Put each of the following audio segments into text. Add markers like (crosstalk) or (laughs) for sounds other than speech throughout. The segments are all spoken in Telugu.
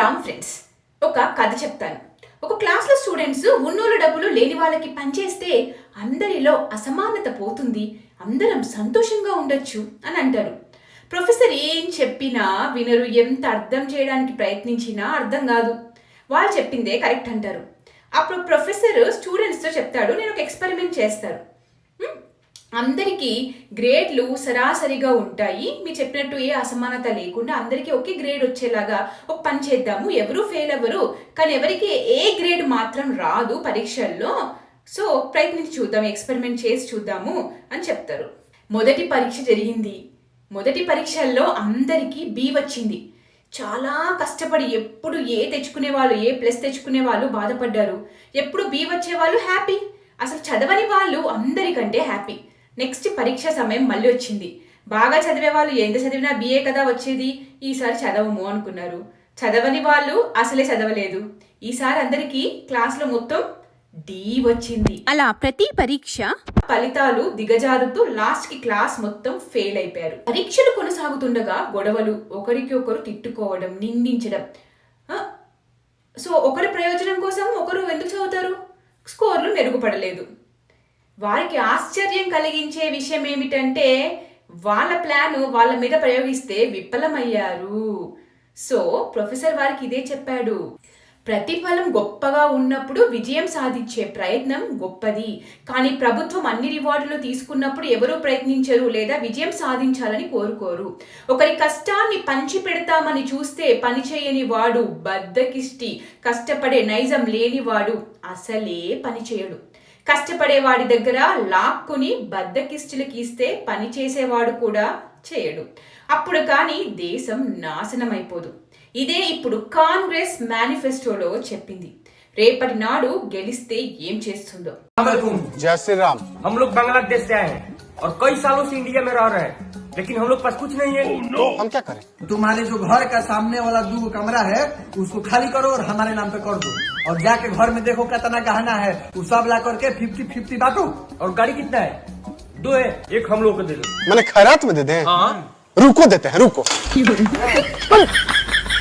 రామ్ ఫ్రెండ్స్. ఒక కథ చెప్తాను. ఒక క్లాస్లో స్టూడెంట్స్ ఉన్నోళ్ళ డబ్బులు లేని వాళ్ళకి పనిచేస్తే అందరిలో అసమానత పోతుంది అందరం సంతోషంగా ఉండొచ్చు అని అంటారు. ప్రొఫెసర్ ఏం చెప్పినా వినరు ఎంత అర్థం చేయడానికి ప్రయత్నించినా అర్థం కాదు. వాళ్ళు చెప్పిందే కరెక్ట్ అంటారు. అప్పుడు ప్రొఫెసర్ స్టూడెంట్స్తో చెప్తాడు నేను ఒక ఎక్స్పెరిమెంట్ చేస్తారు అందరికీ గ్రేడ్లు సరాసరిగా ఉంటాయి. మీరు చెప్పినట్టు ఏ అసమానత లేకుండా అందరికీ ఒకే గ్రేడ్ వచ్చేలాగా ఒక పని చేద్దాము. ఎవరు ఫెయిల్ అవ్వరు. కానీ ఎవరికి ఏ గ్రేడ్ మాత్రం రాదు పరీక్షల్లో. సో ప్రయత్నించి చూద్దాం ఎక్స్పెరిమెంట్ చేసి చూద్దాము అని చెప్తారు. మొదటి పరీక్ష జరిగింది. మొదటి పరీక్షల్లో అందరికీ బి వచ్చింది. చాలా కష్టపడి ఎప్పుడు ఏ తెచ్చుకునే వాళ్ళు ఏ ప్లస్ తెచ్చుకునే వాళ్ళు బాధపడ్డారు. ఎప్పుడు బి వచ్చే వాళ్ళు హ్యాపీ. అసలు చదవని వాళ్ళు అందరికంటే హ్యాపీ. నెక్స్ట్ పరీక్ష సమయం మళ్ళీ వచ్చింది. బాగా చదివే వాళ్ళు ఎంత చదివినా బిఏ కదా వచ్చేది? ఈసారి చదవము అనుకున్నారు. చదవని వాళ్ళు అసలే చదవలేదు. ఈసారి అందరికీ క్లాస్లో మొత్తం డి వచ్చింది. అలా ప్రతి పరీక్ష ఫలితాలు దిగజారుతూ లాస్ట్కి క్లాస్ మొత్తం ఫెయిల్ అయిపోయారు. పరీక్షలు కొనసాగుతుండగా గొడవలు ఒకరికి ఒకరు తిట్టుకోవడం నిందించడం. సో ఒకరి ప్రయోజనం కోసం ఒకరు ఎందుకు చదువుతారు? స్కోర్లు మెరుగుపడలేదు. వారికి ఆశ్చర్యం కలిగించే విషయం ఏమిటంటే వాళ్ళ ప్లాను వాళ్ళ మీద ప్రయోగిస్తే విఫలమయ్యారు. సో ప్రొఫెసర్ వారికి ఇదే చెప్పాడు. ప్రతిఫలం గొప్పగా ఉన్నప్పుడు విజయం సాధించే ప్రయత్నం గొప్పది. కానీ ప్రభుత్వం అన్ని రివార్డులు తీసుకున్నప్పుడు ఎవరూ ప్రయత్నించరు లేదా విజయం సాధించాలని కోరుకోరు. ఒకరి కష్టాన్ని పంచి పెడతామని చూస్తే పని చేయని వాడు బద్దకిష్టి. కష్టపడే నైజం లేనివాడు అసలే పని చేయడు. కష్టపడే వాడి దగ్గర లాక్కుని బద్దకిష్టిలకి ఇస్తే పని చేసేవాడు కూడా చేయడు. అప్పుడు కానీ దేశం నాశనమైపోదు. ఇదే ఇప్పుడు కాంగ్రెస్ మేనిఫెస్టోలో చెప్పింది రేపటి నాడు గెలిస్తే ఏం చేస్తుందో वालेकुम जय श्री राम हम लोग बांग्लादेश से आए हैं और कई सालों से इंडिया में रह रहे हैं लेकिन हम लोग पास कुछ नहीं है तो हम क्या करें तुम्हारे जो घर का सामने वाला दो कमरा है उसको खाली करो और हमारे नाम पे कर दो और जाके घर में देखो कितना गहना है वो सब ला करके फिफ्टी फिफ्टी बांटो और गाड़ी कितना है दो है एक हम लोग को दे दो मैंने खैरात में दे दे हाँ रुको देते हैं रुको (laughs)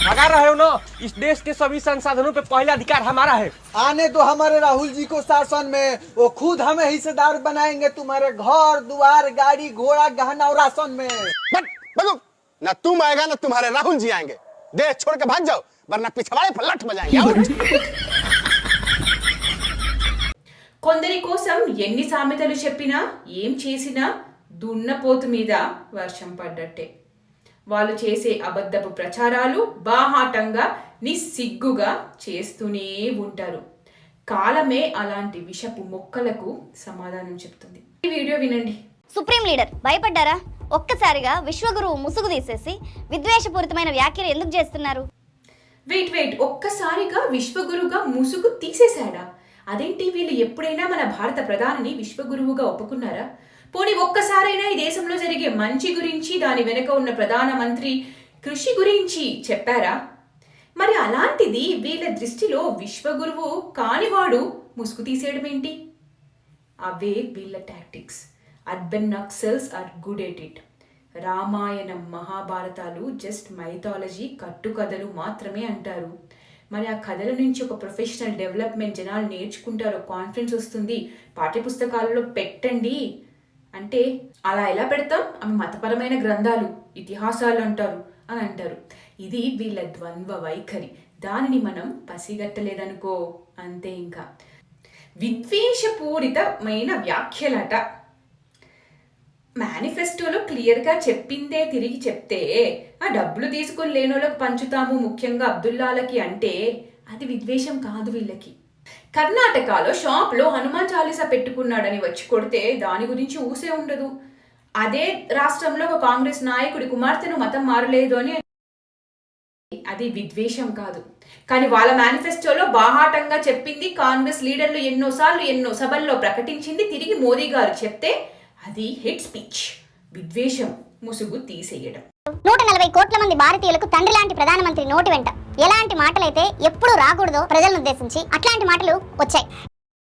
भगा रहे हो ना इस देश के सभी संसाधनों पे पहला अधिकार हमारा है आने दो हमारे राहुल जी को शासन में वो खुद हमें हिस्सेदार बनाएंगे तुम्हारे घर द्वार गाड़ी घोड़ा गहना और राशन में बट बगो ना तुम आएगा ना तुम्हारे राहुल जी आएंगे देश छोड़ के भाग जाओ वरना पिछवाड़े पर लट बजाएंगे आओ। కొందరి కోసం ఎన్ని సామెతలు చెప్పినా ఏం చేసినా దున్నపోతు మీద వర్షం పడ్డట్టే వాళ్ళు చేసే అబద్ధపు ప్రచారాలు బాహాటంగా నిస్సిగ్గుగా చేస్తూనే ఉంటారు. కాలమే అలాంటి విషపు మొక్కలకు సమాధానం చెప్తుంది. ఈ వీడియో వినండి. సుప్రీం లీడర్ భయపడ్డారా? ఒక్కసారిగా విశ్వగురువు ముసుగు తీసేసి విద్వేషపూరితమైన వ్యాఖ్యలు ఎందుకు చేస్తున్నారు? వెయిట్ వెయిట్ ఒక్కసారిగా విశ్వగురువుగా ముసుగు తీసేశాడా? అదేంటి వీళ్ళు ఎప్పుడైనా మన భారత ప్రధానిని విశ్వగురువుగా ఒప్పుకున్నారా? పోనీ ఒక్కసారైనా ఈ దేశంలో జరిగే మంచి గురించి దాని వెనుక ఉన్న ప్రధానమంత్రి కృషి గురించి చెప్పారా? మరి అలాంటిది వీళ్ళ దృష్టిలో విశ్వగురువు కానివాడు ముసుగు తీసేయడం ఏంటి? అవే వీళ్ళ tactics urban naxals are good at it Ramayanam మహాభారతాలు just mythology కట్టుకథలు మాత్రమే అంటారు. మరి ఆ కథల నుంచి ఒక ప్రొఫెషనల్ డెవలప్మెంట్ జనాలు నేర్చుకుంటారు కాన్ఫిడెన్స్ వస్తుంది పాఠ్యపుస్తకాలలో పెట్టండి. అంటే అలా ఎలా పెడతాం? అవి మతపరమైన గ్రంథాలు ఇతిహాసాలు అంటారు అని అంటారు. ఇది వీళ్ళ ద్వంద్వ వైఖరి. దానిని మనం పసిగట్టలేదనుకో అంతే ఇంకా. విద్వేషపూరితమైన వ్యాఖ్యలట. మేనిఫెస్టోలో క్లియర్గా చెప్పిందే తిరిగి చెప్తే ఆ డబ్బులు తీసుకుని లేనోళ్ళకి పంచుతాము ముఖ్యంగా అబ్దుల్లాలకి అంటే అది విద్వేషం కాదు వీళ్ళకి. కర్ణాటకలో షాప్లో హనుమాన్ చాలీసా పెట్టుకున్నాడని వచ్చి కొడితే దాని గురించి ఊసే ఉండదు. అదే రాష్ట్రంలో ఒక కాంగ్రెస్ నాయకుడి కుమార్తెను మతం మారలేదు అని అది విద్వేషం కాదు. కానీ వాళ్ళ మేనిఫెస్టోలో బాహాటంగా చెప్పింది కాంగ్రెస్ లీడర్లు ఎన్నోసార్లు ఎన్నో సభల్లో ప్రకటించింది తిరిగి మోదీ గారు చెప్తే అది హెడ్ స్పీచ్. విద్వేషం ముసుగు తీసేయడం. నూట నలభై కోట్ల మంది భారతీయులకు తండ్రి లాంటి ప్రధానమంత్రి నోటి వెంట. ఎలాంటి మాటలైతే ఎప్పుడు రాకూడదో ప్రజలను ఉద్దేశించి అట్లాంటి మాటలు వచ్చాయి.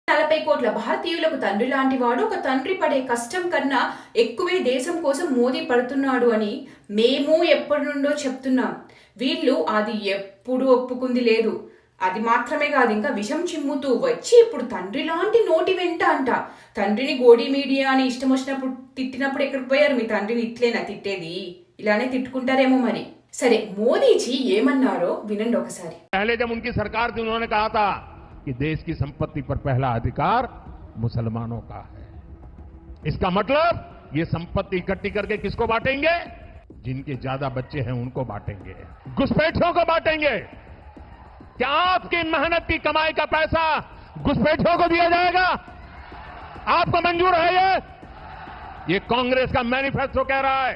నలభై కోట్ల భారతీయులకు తండ్రి లాంటి వాడు ఒక తండ్రి పడే కష్టం కన్నా ఎక్కువే దేశం కోసం మోదీ పడుతున్నాడు అని మేము ఎప్పటి నుండో చెప్తున్నాం. వీళ్ళు అది ఎప్పుడు ఒప్పుకుంది లేదు. అది మాత్రమే కాదు ఇంకా విషం చిమ్ముతూ వచ్చి ఇప్పుడు తండ్రి లాంటి నోటి వెంట అంట. తండ్రిని గోడి మీడియా అని ఇష్టం వచ్చినప్పుడు తిట్టినప్పుడు ఎక్కడికి పోయారు? మీ తండ్రిని ఇట్లేనా తిట్టేది? ఇలానే తిట్టుకుంటారేమో మరి. సరే మోదీజీ ఏమన్నారో వినండి ఒకసారి पहले जब उनकी सरकार थी उन्होंने कहा था कि देश की संपत्ति पर पहला अधिकार मुसलमानों का है इसका मतलब ये संपत्ति इकट्ठी करके किसको बांटेंगे जिनके ज्यादा बच्चे हैं उनको बांटेंगे घुसपैठियों को बांटेंगे क्या आपकी मेहनत की कमाई का पैसा घुसपैठियों को दिया जाएगा आपको मंजूर है ये ये कांग्रेस का मैनिफेस्टो कह रहा है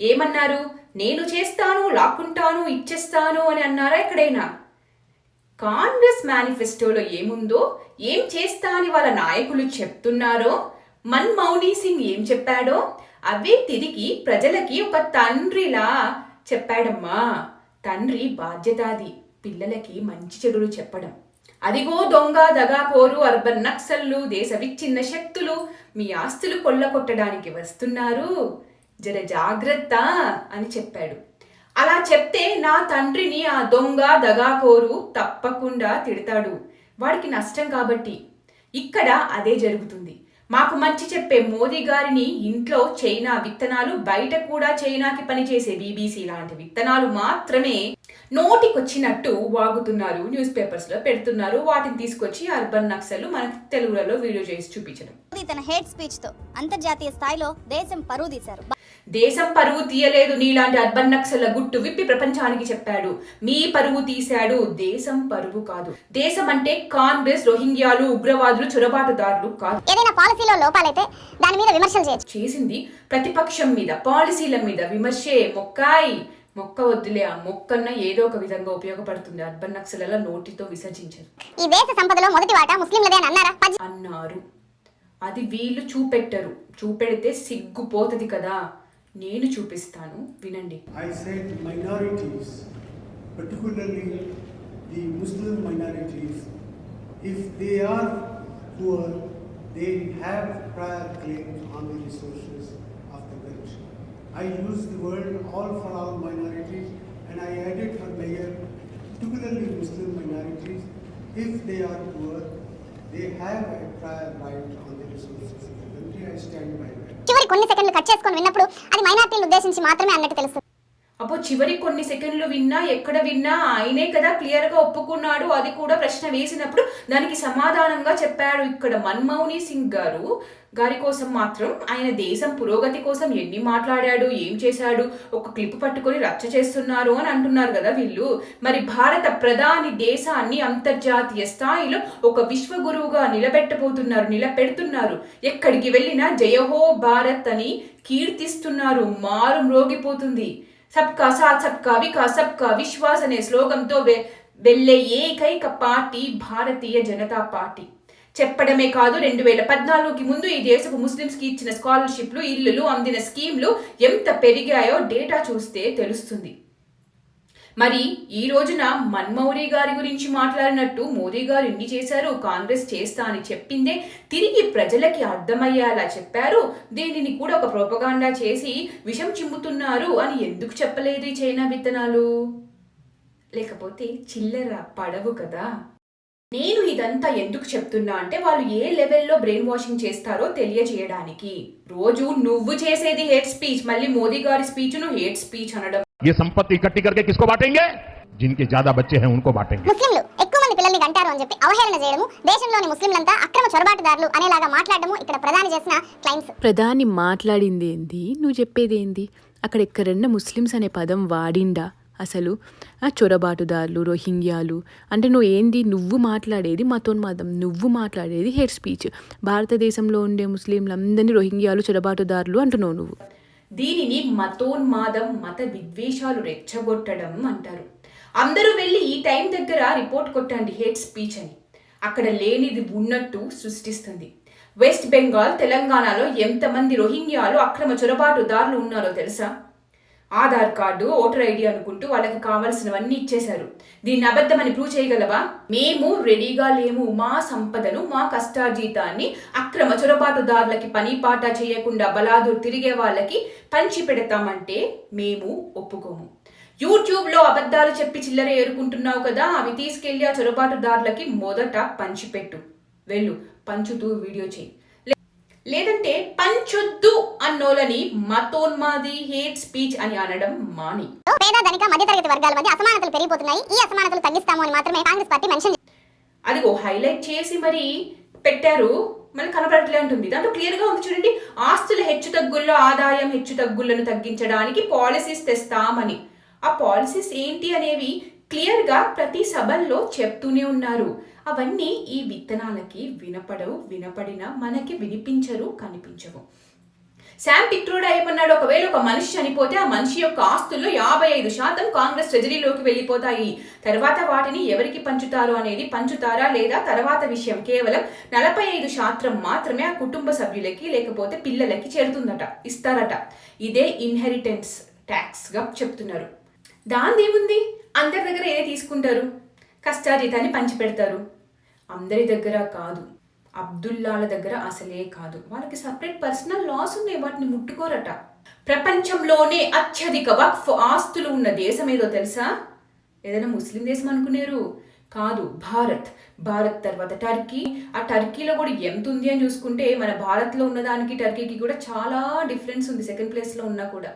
ఏమన్నారు? నేను చేస్తాను లాక్కుంటాను ఇచ్చేస్తాను అని అన్నారా ఎక్కడైనా? కాంగ్రెస్ మేనిఫెస్టోలో ఏముందో ఏం చేస్తా అని వాళ్ళ నాయకులు చెప్తున్నారో మన్మౌని సింగ్ ఏం చెప్పాడో అవే తిరిగి ప్రజలకి ఒక తండ్రిలా చెప్పాడమ్మా. తండ్రి బాధ్యతాది పిల్లలకి మంచి చెడులు చెప్పడం. అదిగో దొంగ దగాకోరు అర్బన్ నక్సల్లు దేశ విచ్ఛిన్న శక్తులు మీ ఆస్తులు కొల్లగొట్టడానికి వస్తున్నారు. జర జాగ్రత్త అని చెప్పాడు. అలా చెప్తే నా తండ్రిని ఆ దొంగ దగాకోరు తప్పకుండా తిడతాడు. వాడికి నష్టం కాబట్టి. ఇక్కడ అదే జరుగుతుంది. మాకు మంచి చెప్పే మోదీ గారిని ఇంట్లో చైనా విత్తనాలు బయట కూడా చైనాకి పనిచేసే బీబీసీ లాంటి విత్తనాలు మాత్రమే నోటికొచ్చినట్టు వాగుతున్నారు న్యూస్ పేపర్స్లో పెడుతున్నారు. వాటిని తీసుకొచ్చి అర్బన్ నక్సల్ మనకి తెలుగులలో వీడియో చేసి చూపించడం. తన హేట్ స్పీచ్తో అంతర్జాతీయ స్థాయిలో దేశం పరువు తీశారు. దేశం పరువు తీయలేదు నీలాంటి అర్బన్ నక్సల గుట్టు విప్పి ప్రపంచానికి చెప్పాడు. మీ పరువు తీశాడు దేశం పరువు కాదు. దేశం అంటే కాంగ్రెస్ రోహింగ్యాలు ఉగ్రవాదులు చొరబాటుదారులు కాదు. ఏదైనా పాలసీలో లోపాలైతే దాని మీద విమర్శలు చేయొచ్చు. చేసింది ప్రతిపక్షం మీద పాలసీల మీద విమర్శే మొక్కాయి. మొక్క వద్దులే ఆ మొక్కన్న ఏదో ఒక విధంగా ఉపయోగపడుతుంది. అర్బన్ నక్సల నోటితో విసర్జించారు. ఈ దేశ సంపదలో మొదటి వాటా ముస్లింలదే అని అన్నారా? అన్నారు. అది వీళ్ళు చూపెట్టరు. చూపెడితే సిగ్గుపోతది కదా. నేను చూపిస్తాను. వినండి. I said minorities, particularly the Muslim minorities, if they are poor, they have prior claims on the resources of the country. I use the word all for all minorities and I added for mayor, particularly Muslim minorities, if they are poor, they have a prior right on the resources of the country. I stand by that. చివరి కొన్ని సెకండ్లు కట్ చేసుకొని విన్నప్పుడు అది మైనార్టీలు ఉద్దేశించి మాత్రమే అన్నట్టు తెలుస్తుంది అబ్బో చివరి కొన్ని సెకండ్లు విన్నా ఎక్కడ విన్నా ఆయనే కదా క్లియర్గా ఒప్పుకున్నాడు. అది కూడా ప్రశ్న వేసినప్పుడు దానికి సమాధానంగా చెప్పాడు ఇక్కడ మన్మౌని సింగ్ గారు. గారి కోసం మాత్రం ఆయన దేశం పురోగతి కోసం ఎన్ని మాట్లాడాడు ఏం చేశాడు ఒక క్లిప్ పట్టుకొని రచ్చ చేస్తున్నారు అని అంటున్నారు కదా వీళ్ళు. మరి భారత ప్రధాని దేశాన్ని అంతర్జాతీయ స్థాయిలో ఒక విశ్వగురువుగా నిలబెట్టబోతున్నారు నిలబెడుతున్నారు. ఎక్కడికి వెళ్ళినా జయహో భారత్ అని కీర్తిస్తున్నారు. మారు మ్రోగిపోతుంది. సబ్కా సాత్ సబ్కా వికాస్ సబ్కా విశ్వాస్ అనే శ్లోగంతో వె వెళ్ళే ఏకైక పార్టీ భారతీయ జనతా పార్టీ. చెప్పడమే కాదు రెండు వేల పద్నాలుగుకి ముందు ఈ దేశపు ముస్లింస్కి ఇచ్చిన స్కాలర్షిప్లు ఇల్లులు అందిన స్కీమ్లు ఎంత పెరిగాయో డేటా చూస్తే తెలుస్తుంది. మరి ఈ రోజున మన్మౌరి గారి గురించి మాట్లాడినట్టు మోదీ గారు ఇన్ని చేశారు కాంగ్రెస్ చేస్తా అని చెప్పిందే తిరిగి ప్రజలకి అర్థమయ్యేలా చెప్పారు. దీనిని కూడా ఒక ప్రోపగాండా చేసి విషం చిమ్ముతున్నారు అని ఎందుకు చెప్పలేదు ఈ చైనా విత్తనాలు? లేకపోతే చిల్లర పడవు కదా? నేను ఇదంతా ఎందుకు చెప్తున్నా అంటే వాళ్ళు ఏ లెవెల్లో బ్రెయిన్ వాషింగ్ చేస్తారో తెలియజేయడానికి. రోజు నువ్వు చేసేది హేట్ స్పీచ్ మళ్ళీ మోదీ గారి స్పీచ్ను హెడ్ హేట్ స్పీచ్ అనడం. ये संपत्ति इकट्ठी करके किसको बांटेंगे जिनके ज्यादा बच्चे हैं उनको बांटेंगे ముస్లింలు ఎక్కువ మంది పిల్లల్ని గంటారు అని చెప్పి అవహేళన చేయడము దేశంలోని ముస్లింలంతా అక్రమ చొరబాటుదారులు అనేలాగా మాట్లాడడము ఇక్కడ ప్రధాని చేసిన క్లైమ్స్ ప్రధాని మాట్లాడింది ఏంది నువ్వు చెప్పేది ఏంది అక్కడ ఎక్కడన్నా ముస్లిమ్స్ అనే పదం వాడిండా అసలు ఆ చొరబాటుదారులు రోహింగ్యాలు అంటే నువ్వు ఏంది నువ్వు మాట్లాడేది మతోన్మాదం నువ్వు మాట్లాడేది హెయిర్ స్పీచ్ భారతదేశంలో ఉండే ముస్లింలందరినీ రోహింగ్యాలు చొరబాటుదారులు అంటున్నావు నువ్వు దీనిని మతోన్మాదం మత విద్వేషాలు రెచ్చగొట్టడం అంటారు. అందరూ వెళ్ళి ఈ టైం దగ్గర రిపోర్ట్ కొట్టండి హేట్ స్పీచ్ అని. అక్కడ లేనిది ఉన్నట్టు సృష్టిస్తుంది. వెస్ట్ బెంగాల్ తెలంగాణలో ఎంతమంది రోహింగ్యాలు అక్రమ చొరబాటుదారులు ఉన్నారో తెలుసా? ఆధార్ కార్డు ఓటర్ ఐడి అనుకుంటూ వాళ్ళకి కావాల్సినవన్నీ ఇచ్చేశారు. దీన్ని అబద్ధమని ప్రూవ్ చేయగలవా? మేము రెడీగా లేము. మా సంపదను మా కష్టార్జితాన్ని అక్రమ చొరబాటుదారులకి పని పాట చేయకుండా బలాదు తిరిగే వాళ్ళకి పంచి పెడతామంటే మేము ఒప్పుకోము. యూట్యూబ్లో అబద్ధాలు చెప్పి చిల్లర ఏరుకుంటున్నావు కదా అవి తీసుకెళ్ళి ఆ చొరబాటుదారులకి మొదట పంచిపెట్టు. వెళ్ళు పంచుతూ వీడియో చేయి. లేదంటే పంచొద్దు అన్నోలని మతోన్మాది హేట్ స్పీచ్ అని అనడం మాని. పేద ధనిక మధ్యతరగతి వర్గాల మధ్య అసమానతలు పెరిగిపోతున్నాయి. ఈ అసమానతలు తగ్గిస్తాము అని మాత్రమే కాంగ్రెస్ పార్టీ మెన్షన్ అదిగో హైలైట్ చేసి మరి పెట్టారు. మళ్ళీ కనపడట్లే ఉంటుంది దాంట్లో క్లియర్గా ఉంది చూడండి. ఆస్తుల హెచ్చు తగ్గుల్లో ఆదాయం హెచ్చు తగ్గులను తగ్గించడానికి పాలసీస్ తెస్తామని. ఆ పాలసీస్ ఏంటి అనేవి క్లియర్గా ప్రతి సభల్లో చెప్తూనే ఉన్నారు. అవన్నీ ఈ విత్తనాలకి వినపడవు వినపడిన మనకి వినిపించరు కనిపించవు. శామ్ పిట్రోడా ఏమన్నాడు? ఒకవేళ ఒక మనిషి చనిపోతే ఆ మనిషి యొక్క ఆస్తుల్లో యాభై ఐదు శాతం కాంగ్రెస్ ట్రెజరీలోకి వెళ్ళిపోతాయి. తర్వాత వాటిని ఎవరికి పంచుతారు అనేది పంచుతారా లేదా? తర్వాత విషయం కేవలం నలభై ఐదు శాతం మాత్రమే ఆ కుటుంబ సభ్యులకి లేకపోతే పిల్లలకి చేరుతుందట ఇస్తారట. ఇదే ఇన్హెరిటెన్స్ ట్యాక్స్గా చెప్తున్నారు. దాని ఏముంది అందరి దగ్గర ఏ తీసుకుంటారు? కష్టార్జితాన్ని పంచిపెడతారు. అందరి దగ్గర కాదు. అబ్దుల్లాల దగ్గర అసలే కాదు. వాళ్ళకి సపరేట్ పర్సనల్ లాస్ ఉన్నాయి. వాటిని ముట్టుకోరట. ప్రపంచంలోనే అత్యధిక వక్ఫ్ ఆస్తులు ఉన్న దేశం ఏదో తెలుసా? ఏదైనా ముస్లిం దేశం అనుకునేరు. కాదు భారత్. భారత్ తర్వాత టర్కీ. ఆ టర్కీలో కూడా ఎంత ఉంది అని చూసుకుంటే మన భారత్లో ఉన్నదానికి టర్కీకి కూడా చాలా డిఫరెన్స్ ఉంది. సెకండ్ ప్లేస్లో ఉన్నా కూడా.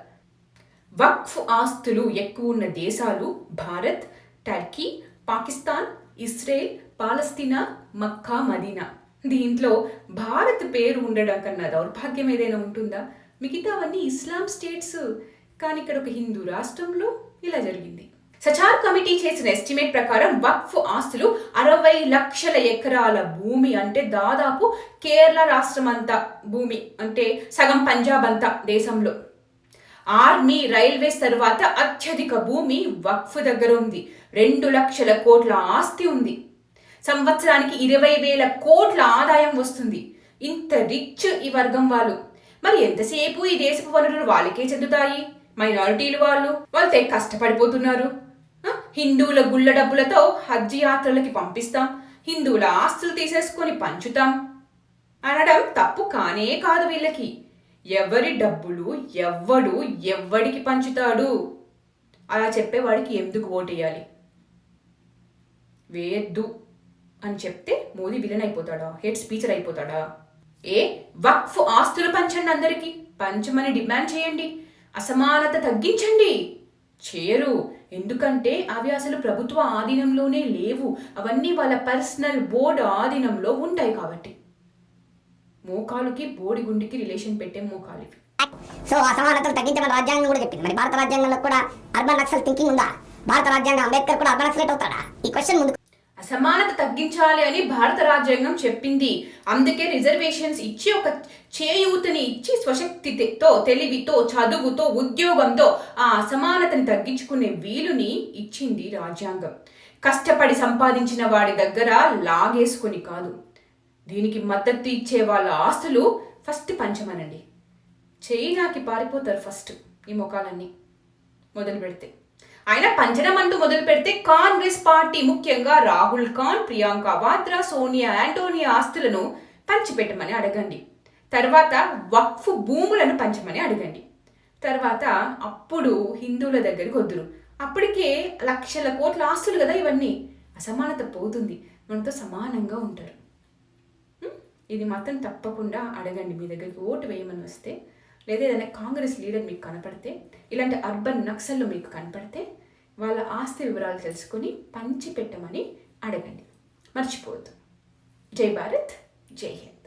వక్ఫ్ ఆస్తులు ఎక్కువ ఉన్న దేశాలు Bharat Turkey Pakistan Israel Palestine Mecca Medina. దీంట్లో భారత్ పేరు ఉండడం కన్నా దౌర్భాగ్యం ఏదైనా ఉంటుందా? మిగతావన్నీ ఇస్లాం స్టేట్స్. కానీ ఇక్కడ ఒక హిందూ రాష్ట్రంలో ఇలా జరిగింది. సచార్ కమిటీ చేసిన ఎస్టిమేట్ ప్రకారం వక్ఫ్ ఆస్తులు అరవై లక్షల ఎకరాల భూమి అంటే దాదాపు కేరళ రాష్ట్రం అంతా భూమి అంటే సగం పంజాబ్ అంతా దేశంలో. ఆర్మీ రైల్వేస్ తర్వాత అత్యధిక భూమి వక్ఫ్ దగ్గర ఉంది. రెండు లక్షల కోట్ల ఆస్తి ఉంది. సంవత్సరానికి ఇరవై వేల కోట్ల ఆదాయం వస్తుంది. ఇంత రిచ్ ఈ వర్గం వాళ్ళు. మరి ఎంతసేపు ఈ దేశపు వనరులు వాళ్ళకే చెందుతాయి? మైనారిటీలు వాళ్ళు. వాళ్ళతో కష్టపడిపోతున్నారు. హిందువుల గుళ్ళ డబ్బులతో హజ్ యాత్రలకి పంపిస్తాం. హిందువుల ఆస్తులు తీసేసుకొని పంచుతాం. అనడం తప్పు కానే కాదు వీళ్ళకి. ఎవరి డబ్బులు ఎవ్వడు ఎవ్వడికి పంచుతాడు? అలా చెప్పేవాడికి ఎందుకు ఓటేయాలి? వేయద్దు అని చెప్తే మోదీ విలన్ అయిపోతాడా? హెడ్ స్పీచర్ అయిపోతాడా? ఏ? వక్ఫ్ ఆస్తులు పంచండి అందరికీ. పంచమని డిమాండ్ చేయండి. అసమానత తగ్గించండి. చేయరు ఎందుకంటే అవి అసలు ప్రభుత్వ ఆధీనంలోనే లేవు. అవన్నీ వాళ్ళ పర్సనల్ బోర్డు ఆధీనంలో ఉంటాయి కాబట్టి. మోకాలుకి బోడిగుండికి రిలేషన్ పెట్టే మోకాలు ఇవి. సో అసమానతలు తగ్గించమని రాజ్యాంగం కూడా చెప్పింది. మరి భారత రాజ్యాంగంలో కూడా అర్బన్ నక్సల్ థింకింగ్ ఉందా? భారత రాజ్యాంగం అంబేద్కర్ కూడా అర్బన్ నక్సలేట్ అవుతాడా ఈ క్వశ్చన్ ముందు అసమానత తగ్గించాలి అని భారత రాజ్యాంగం చెప్పింది. అందుకే రిజర్వేషన్స్ ఇచ్చి ఒక చేయూతని ఇచ్చి స్వశక్తితో తెలివితో చదువుతో ఉద్యోగంతో ఆ అసమానతని తగ్గించుకునే వీలుని ఇచ్చింది రాజ్యాంగం. కష్టపడి సంపాదించిన వాడి దగ్గర లాగేసుకొని కాదు. దీనికి మద్దతు ఇచ్చే వాళ్ళ ఆస్తులు ఫస్ట్ పంచమనండి. చైనాకి పారిపోతారు ఫస్ట్ ఈ మొఖాలన్నీ మొదలు పెడితే. ఆయన పంచడం అంటూ మొదలు పెడితే కాంగ్రెస్ పార్టీ ముఖ్యంగా రాహుల్ ఖాన్ ప్రియాంక వాద్రా సోనియా యాంటోనియా ఆస్తులను పంచిపెట్టమని అడగండి. తర్వాత వక్ఫ్ భూములను పంచమని అడగండి. తర్వాత అప్పుడు హిందువుల దగ్గరికి వద్దురు. అప్పటికే లక్షల కోట్ల ఆస్తులు కదా ఇవన్నీ. అసమానత పోతుంది. మనతో సమానంగా ఉంటారు. ఇది మాత్రం తప్పకుండా అడగండి. మీ దగ్గరికి ఓటు వేయమని వస్తే లేదా ఏదైనా కాంగ్రెస్ లీడర్ మీకు కనపడితే ఇలాంటి అర్బన్ నక్సల్లో మీకు కనపడితే వాళ్ళ ఆస్తి వివరాలు తెలుసుకొని పంచి పెట్టమని అడగండి. మర్చిపోవద్దు. జై భారత్ జై హింద్.